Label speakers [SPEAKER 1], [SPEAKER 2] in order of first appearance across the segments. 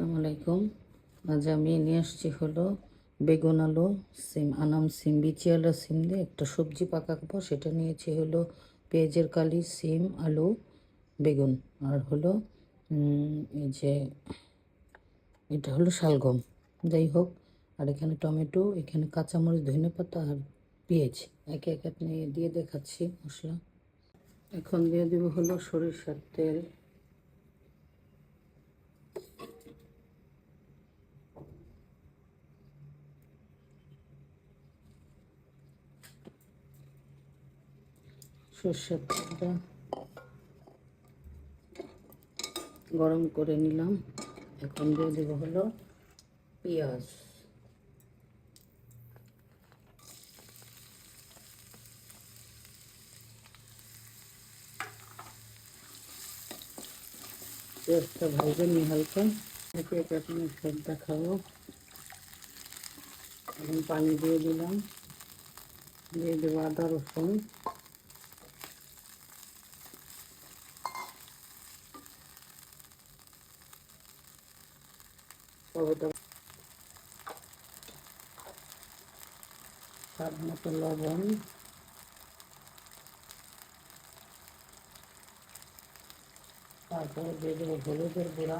[SPEAKER 1] আসসালামু আলাইকুম। আজ আমি নিয়ে আসছি হলো বেগুন আলু, সিম, আনাম সিম বিচিয়ালা সিম দিয়ে একটা সবজি পাকাবো সেটা নিয়েছি হলো পেঁয়াজের কালি, সিম, আলু, বেগুন। আর হলো এই যে এটা হলো শালগম। যাই হোক, আর এখানে টমেটো, এখানে কাঁচামরিচ, ধনে পাতা আর পেঁয়াজ। একে একে নিয়ে দিয়ে দেখাচ্ছি মশলা। এখন দিয়ে দেবো হলো সরিষার তেল। সর্ষের গরম করে নিলাম। এখন দিয়ে দেবো হলো পেঁয়াজ। পেঁয়াজটা ভাজবে নি হালকা। একে একে আপনি সব দেখাবো। এখন পানি দিয়ে দিলাম। দিয়ে দেবো আদা রসুন। স্বাদ মতো লবণ তারপরে দিয়ে দেবো হলুদের গুঁড়া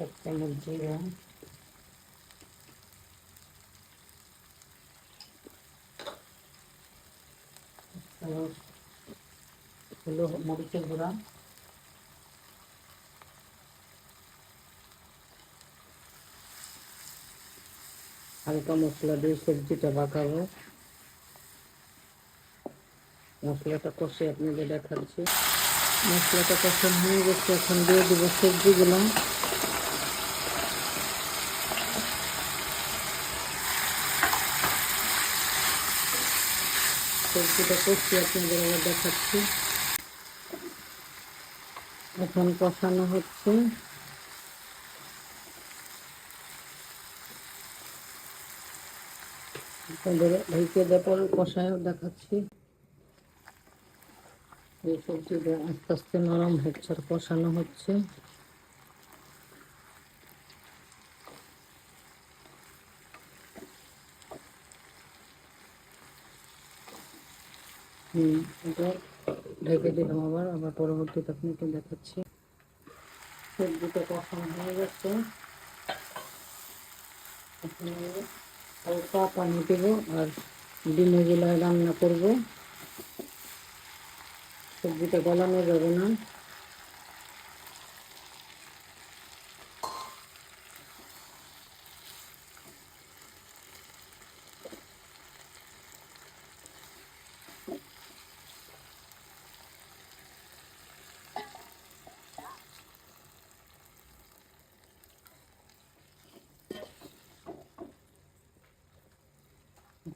[SPEAKER 1] এক চামচ জিরা চামচ হলো মরিচের গুঁড়া হালকা মশলা দিয়ে সবজিটা পাকাবো মশলাটা কষে আপনাদের দেখাচ্ছি। মশলাটা কষানো হয়ে গেছে, এখন দিয়ে দেবো সবজিগুলো। সবজিটা কষি আপনাদের আবার দেখাচ্ছি। এখন কষানো হচ্ছে। আপনাদের ঢেকে দেওয়ার কষায়ও দেখাচ্ছি। এই সবজিটা আস্তে আস্তে নরম হচ্ছে আর কষানো হচ্ছে। হুম, এটা ঢেকে দিলাম আবার আবার পরবর্তীতে আপনাকে দেখাচ্ছি। সবজিটা কষানো হয়ে গেছে। আমি হালকা পানি দেব আর ডিমে গুলায় রান্না করব। সবজিটা গলানো যাবে না।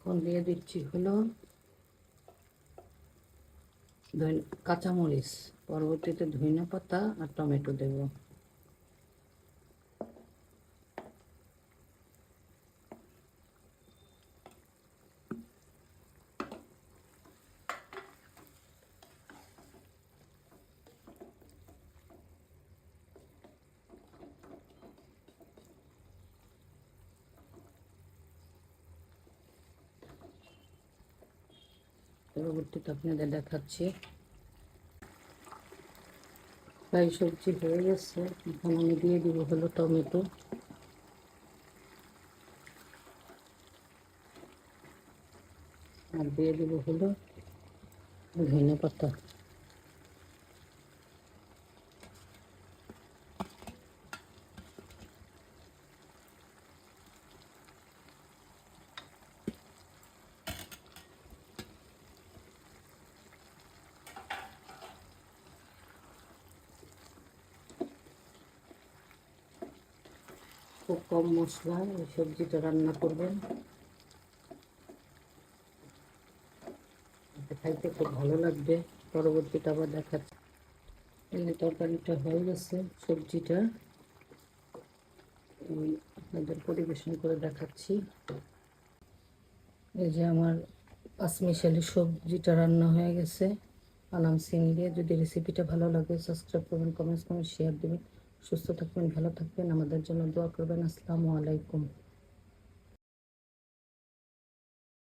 [SPEAKER 1] এখন দিয়ে দিচ্ছি হলো কাঁচামরিচ। পরবর্তীতে ধনে পাতা আর টমেটো দেব। পরবর্তীতে আপনাদের দেখাচ্ছি। প্রায় সবজি হয়ে গেছে। এখন আমি দিয়ে দিব হলো টমেটো। আর দিয়ে দিব হলো ধনে পাতা খুব কম মশলা এই সবজিটা রান্না করবেন। খাইতে খুব ভালো লাগবে। পরবর্তীটা আবার দেখাচ্ছি। এই তরকারিটা হয়ে গেছে, সবজিটা। আপনাদের পরিবেশন করে দেখাচ্ছি। এই যে আমার পাঁচমিশালি সবজিটা রান্না হয়ে গেছে। আনাম সিম দিয়ে যদি রেসিপিটা ভালো লাগে সাবস্ক্রাইব করবেন কমেন্টস করবেন শেয়ার দেবেন। সুস্থ থাকবেন ভালো থাকবেন। আমাদের জন্য দোয়া করবেন। আসসালামু আলাইকুম।